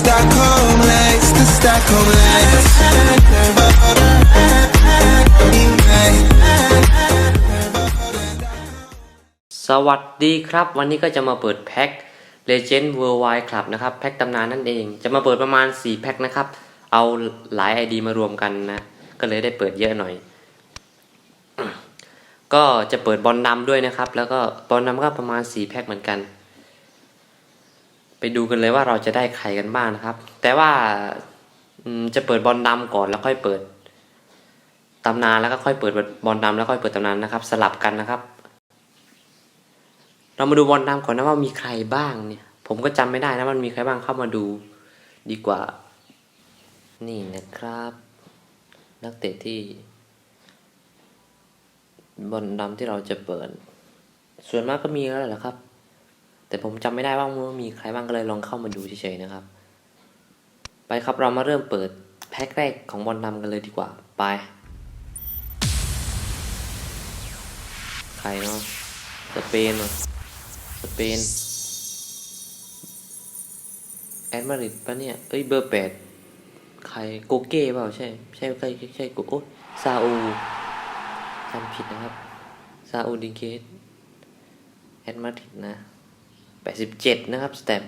Stockholm lights, the Stockholm lights. สวัสดีครับ วันนี้ก็จะมาเปิดแพ็ค Legend Worldwide Club นะครับ แพ็คตำนานนั่นเอง จะมาเปิดประมาณ 4 แพ็คนะครับ เอาหลาย ID มารวมกันนะ ก็เลยได้เปิดเยอะหน่อย ก็จะเปิดบอลดำด้วยนะครับ แล้วก็บอลดำก็ประมาณ 4 แพ็คเหมือนกัน ไปดูกันเลยว่าเราจะได้ใครกันบ้างนะครับ แต่ว่าจะเปิดบอลดำก่อนแล้วค่อยเปิดตำนานแล้วก็ค่อยเปิดบอลดำแล้วค่อยเปิดตำนานนะครับ สลับกันนะครับ เรามาดูบอลดำก่อนนะว่ามีใครบ้างเนี่ย ผมก็จำไม่ได้นะมันมีใครบ้างเข้ามาดูดีกว่า นี่นะครับ นักเตะที่ บอลดำที่เราจะเปิด ส่วนมากก็มีแล้วแหละครับ แต่ผมจำไม่ได้ว่ามันมีใครบ้างก็เลยลองเข้ามาดูเฉยๆนะครับ ไปครับเรามาเริ่มเปิดแพ็คแรกของบอลดำกันเลยดีกว่า ไป ใครเนาะสเปนเนาะสเปนแอดมาริดปะเนี่ย เอ้ยเบอร์แปดใครโกเก้เปล่าใช่ ใช่ใช่ใช่ใช่โกโอ้ซาอูจำผิดนะครับ ซาอูดิเกตแอดมาริดนะ แปดสิบเจ็ดนะครับสเต็ป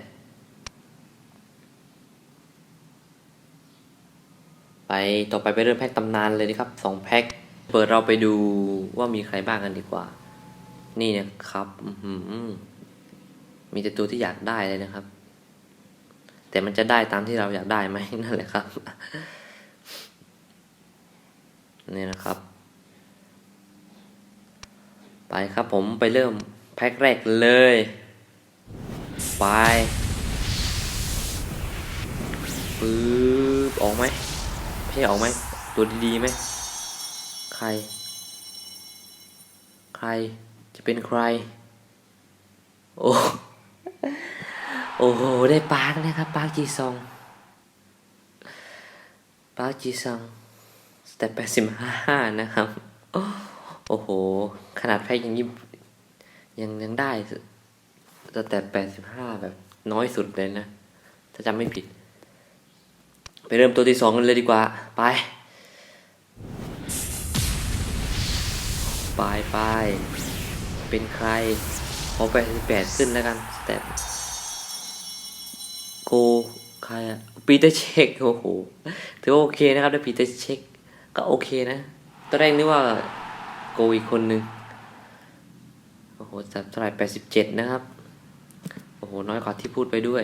ไปต่อไปไปเริ่มแพ็คตำนานเลยนะครับสองแพ็คเปิดเราไปดูว่ามีใครบ้างกันดีกว่า นี่นะครับมีแต่ตัวที่อยากได้เลยนะครับ แต่มันจะได้ตามที่เราอยากได้ไหมนั่นแหละครับนี่นะครับ ไปครับผมไปเริ่มแพ็คแรกเลย ไปปึ๊บออกไหมไม่ใช่ออกไหมตัวดีๆไหมใคร ใครจะเป็นใคร โอ้โอ้โหได้ปาร์กนะครับปาร์กจีซองปาร์กจีซองสเต็ปแปดสิบห้านะครับ โอ้โห ขนาดแพ็กยังยิบยังยังได้ สเต็ปแปดสิบห้าแบบน้อยสุดเลยนะ ถ้าจำไม่ผิด ไปเริ่มตัวที่สองกันเลยดีกว่า ไป ไปไป เป็นใคร ขอแปดสิบแปดขึ้นแล้วกันสเต็ปโกใครอะปีเตอร์เช็คโอ้โหถือว่าโอเคนะครับได้ปีเตอร์เช็คก็โอเคนะตอนแรกนึกว่าโกอีกคนนึงโอ้โหจับเท่าไหร่แปดสิบเจ็ดนะครับ อ้โห น้อยกว่าที่พูดไปด้วย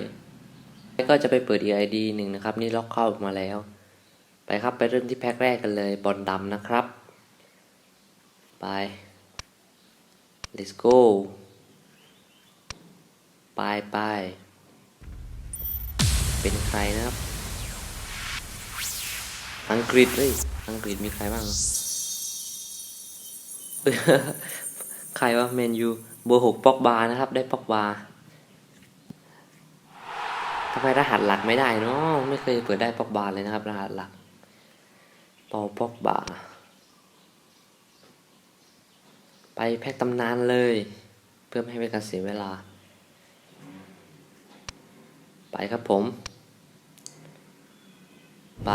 แล้วก็จะไปเปิดอีกไอดีหนึ่งนะครับ นี่ล็อกเข้าออกมาแล้ว ไปครับไปเริ่มที่แพ็คแรกกันเลย บอลดำนะครับ ไป let's go ไปไป เป็นใครนะครับ อังกฤษเฮ้ย อังกฤษมีใครบ้าง ใครวะเมนยู เบอร์หกปอกบานะครับ ได้ปอกบา ทำไมรหัสหลักไม่ได้เนาะไม่เคยเปิดได้ปอกบาเลยนะครับ รหัสหลักปอปอกบาไปแพ็กตำนานเลย เพื่อไม่ให้เป็นการเสียเวลา ไปครับผม ไป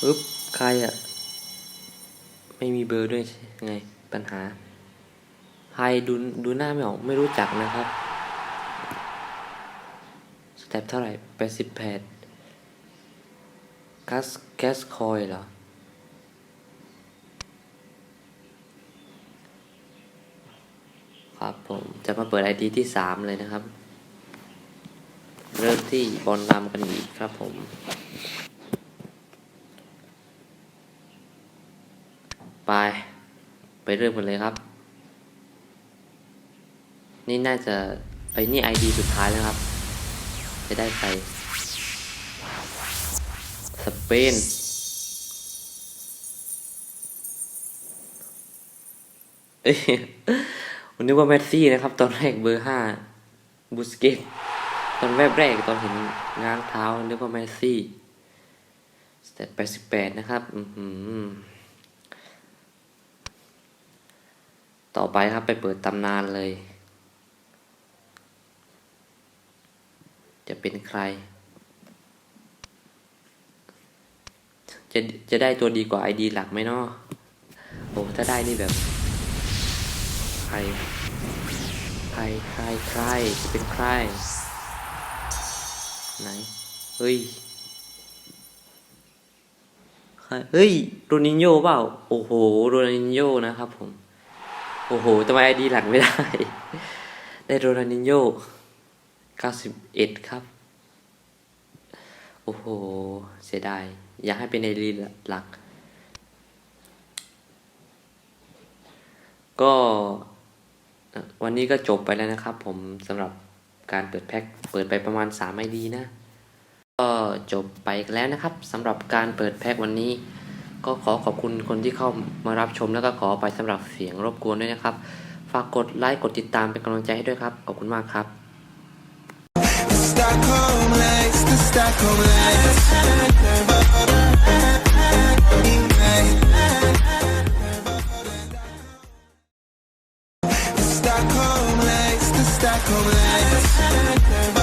ปึ๊บใครอะ ไม่มีเบอร์ด้วยใช่ไงปัญหาใครดูดูหน้าไม่ออกไม่รู้จักนะครับ สเต็ปเท่าไหร่แปดสิบแปดกัสแกสคอยเหรอ ครับผมจะมาเปิด ID ที่สามเลยนะครับ เริ่มที่บอลนำกันอีกครับผม ไป ไปเริ่มกันเลยครับ นี่น่าจะไอ้นี่ ID สุดท้ายแล้วครับ จะได้ใครสเปนเอ้ยผมนึกว่าแมสซี่นะครับ ตอนแรกเบอร์ห้าบูสเกตตอนแรกแรกตอนเห็นง้างเท้านึกว่าแมสซี่สเตตแปดสิบแปดนะครับ อือหือ ต่อไปครับไปเปิดตำนานเลย จะเป็นใคร จะจะได้ตัวดีกว่า ID หลักไหมเนาะโอ้ถ้าได้นี่แบบ ใคร ใครใครใครจะเป็นใคร ไหน เฮ้ยใครเฮ้ยโรนินโยเปล่า โอ้โห โรนินโยนะครับผม โอ้โหทำไมไอดีหลักไม่ได้ ได้โรนินโย91 ครับ โอ้โห เสียดาย อยากให้เป็นไอดีหลัก ก็วันนี้ก็จบไปแล้วนะครับ ผมสำหรับการเปิดแพ็คเปิดไปประมาณ3ไอดีนะ ก็จบไปแล้วนะครับสำหรับการเปิดแพ็ควันนี้ ก็ขอขอบคุณคนที่เข้ามารับชมแล้วก็ขอไปสำหรับเสียงรบกวนด้วยนะครับ ฝากกดไลค์กดติดตามเป็นกำลังใจให้ด้วยครับ ขอบคุณมากครับ Stockholm lights, the Stockholm lights. Stockholm lights, the Stockholm lights.